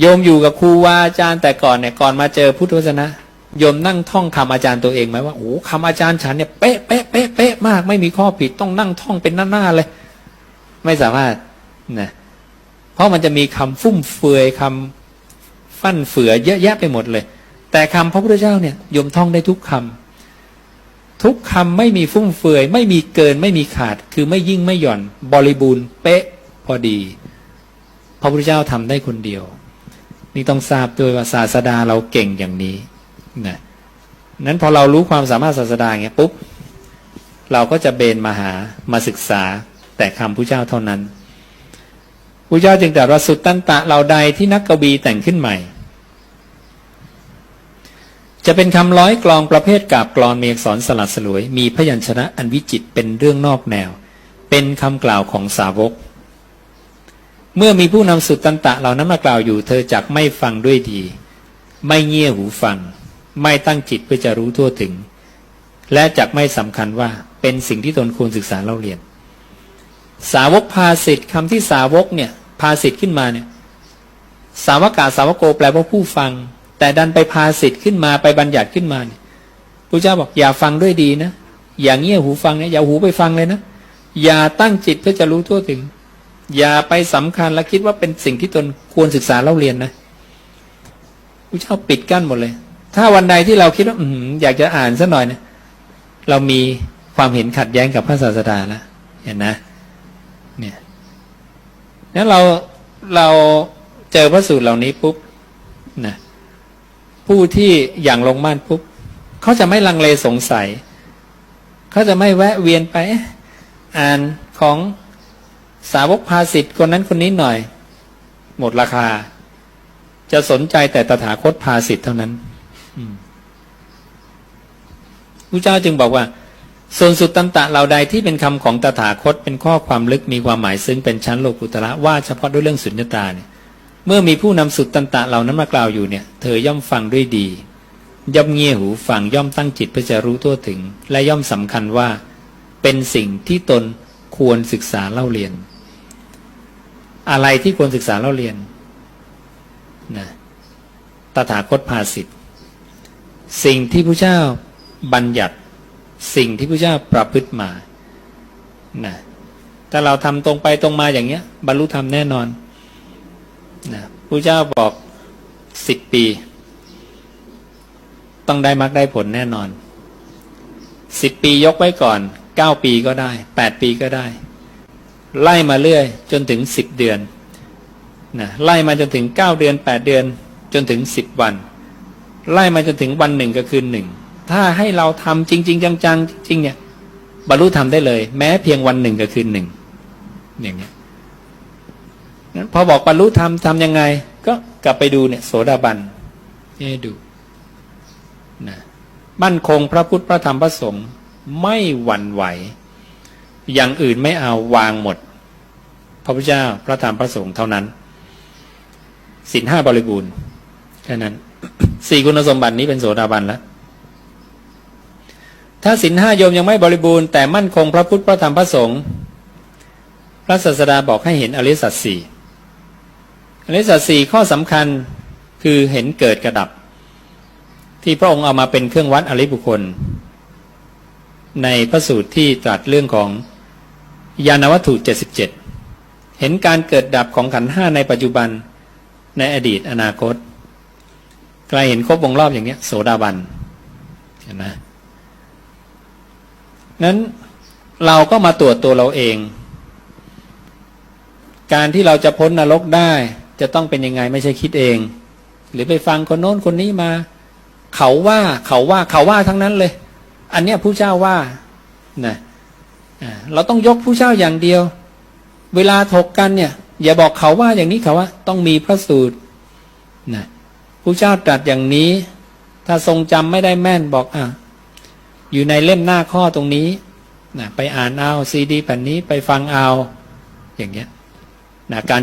โยมอยู่กับครูวาอาจารย์แต่ก่อนเนี่ยก่อนมาเจอพุทธวจนะโยมนั่งท่องคำอาจารย์ตัวเองไหมว่าโอ้คำอาจารย์ฉันเนี่ยเป๊ะเป๊ะเป๊ะเป๊ะมาก ไม่มีข้อผิดต้องนั่งท่องเป็นหน้าๆเลย ไม่สามารถนะเพราะมันจะมีคำฟุ่มเฟือยคำฟั่นเฟือเยอะแยะไปหมดเลย แต่คำพระพุทธเจ้าเนี่ยโยมท่องได้ทุกคำทุกคำไม่มีฟุ่มเฟือย ไม่มีเกินไม่มีขาด คือไม่ยิ่งไม่หย่อน บริบูรณ์เป๊ะพอดี พระพุทธเจ้าทำได้คนเดียว นี่ต้องทราบด้วยว่าศาสดาเราเก่งอย่างนี้นะนั้นพอเรารู้ความสามารถศาสดาอย่างเงี้ยปุ๊บเราก็จะเบนมาหามาศึกษาแต่คำพระเจ้าเท่านั้นพระเจ้าจึงตรัสว่าสุดตันตะเราใดที่นักกวีแต่งขึ้นใหม่ จะเป็นคำร้อยกลองประเภทกาบกลอนมีอักษรสลัดสลวย มีพยัญชนะอันวิจิตเป็นเรื่องนอกแนว เป็นคำกล่าวของสาวก เมื่อมีผู้นำสุดตันตะเหล่านั้นมากล่าวอยู่ เธอจักไม่ฟังด้วยดี ไม่เงี่ยหูฟัง ไม่ตั้งจิตเพื่อจะรู้ทั่วถึง และจักไม่สำคัญว่าเป็นสิ่งที่ตนควรศึกษาเล่าเรียน สาวกพาสิทธิ์คำที่สาวกเนี่ยพาสิทธิ์ขึ้นมาเนี่ยสาวกาสาวโกแปลว่าผู้ฟัง แต่ดันไปพาสิทธิ์ขึ้นมาไปบัญญัติขึ้นมาเนี่ยพระเจ้าบอกอย่าฟังด้วยดีนะ อย่างเงี่ยหูฟังเนะอย่าหูไปฟังเลยนะ อย่าตั้งจิตเพื่อจะรู้ทั่วถึง อย่าไปสำคัญและคิดว่าเป็นสิ่งที่ตนควรศึกษาเล่าเรียนนะพระเจ้าปิดกั้นหมดเลย ถ้าวันใดที่เราคิดว่า อือยากจะอ่านสักหน่อยเนี่ยเรามีความเห็นขัดแย้งกับพระศาสดาแล้วเห็นนะ เนี่ยนั้นเราเราเจอพระสูตรเหล่านี้ปุ๊บนะผู้ที่อย่างลงมั่นปุ๊บเขาจะไม่ลังเลสงสัย เขาจะไม่แวะเวียนไป อ่านของ สาวกภาสิทธ์คนนั้นคนนี้หน่อย หมดราคา จะสนใจแต่ตถาคตภาสิทธ์เท่านั้นพระเจ้าจึงบอกว่า ส่วนสุดตันตะเหล่าใดที่เป็นคำของตถาคตเป็นข้อความลึกมีความหมายซึ่งเป็นชั้นโลกุตระว่าเฉพาะด้วยเรื่องสุญญตาเนี่ยเมื่อมีผู้นำสุดตันตะเหล่านั้นมากล่าวอยู่เนี่ย เธอย่อมฟังด้วยดี ย่อมเงี่ยหูฟังย่อมตั้งจิตเพื่อจะรู้ทั่วถึง และย่อมสำคัญว่า เป็นสิ่งที่ตนควรศึกษาเล่าเรียน อะไรที่ควรศึกษาเล่าเรียนนะตถาคตภาสิทธิ์สิ่งที่พระเจ้าบัญญัติ สิ่งที่พระเจ้าประพฤติมานะถ้าเราทำตรงไปตรงมาอย่างเงี้ย บรรลุธรรมแน่นอนนะพระเจ้าบอกสิบปี ต้องได้มรรคได้ผลแน่นอนสิบปียกไว้ก่อนเก้าปีก็ได้แปดปีก็ได้ ไล่มาเรื่อย จนถึงสิบเดือนนะไล่มาจนถึงเก้าเดือนแปดเดือนจนถึงสิบวัน ไล่มาจนถึงวันหนึ่งก็คือหนึ่งถ้าให้เราทำจริง ๆ จังๆจริงเนี่ยบรรลุธรรมได้เลย แม้เพียงวันหนึ่งก็คือหนึ่งอย่างเงี้ยนั้นพอบอกบรรลุธรรมทำยังไง ก็กลับไปดูเนี่ยโสดาบันให้ดูนะมั่นคงพระพุทธพระธรรมพระสงฆ์ไม่หวั่นไหว อย่างอื่นไม่เอาวางหมด พระพุทธเจ้าพระธรรมพระสงฆ์เท่านั้นสินห้าบริบูรณ์แค่นั้นสี่คุณสมบัตินี้เป็นโสดาบันแล้วถ้าสินห้าโยมยังไม่บริบูรณ์แต่มั่นคงพระพุทธพระธรรมพระสงฆ์พระศาสดาบอกให้เห็นอริสัจสี่อริสัจสี่ข้อสำคัญคือเห็นเกิดกระดับ ที่พระองค์เอามาเป็นเครื่องวัดอริบุคคล ในพระสูตรที่ตรัสเรื่องของ ยานวัตถุ77 เห็นการเกิดดับของขันห้าในปัจจุบันในอดีตอนาคตใครเห็นครบวงรอบอย่างนี้โสดาบันเห็นไหมนั้นเราก็มาตรวจตัวเราเอง การที่เราจะพ้นนรกได้ จะต้องเป็นยังไงไม่ใช่คิดเอง หรือไปฟังคนโน้นคนนี้มา เขาว่าเขาว่าเขาว่าทั้งนั้นเลย อันเนี้ยผู้เจ้าว่านะ เราต้องยกผู้เช่าอย่างเดียว เวลาถกกันเนี่ย อย่าบอกเขาว่าอย่างนี้เขาว่า ต้องมีพระสูตรนะผู้เจ้าตรัสอย่างนี้ ถ้าทรงจำไม่ได้แม่นบอกอะอยู่ในเล่มหน้าข้อตรงนี้นะไปอ่านเอาซีดีแผ่นนี้ไปฟังเอา อย่างเงี้ยนะการ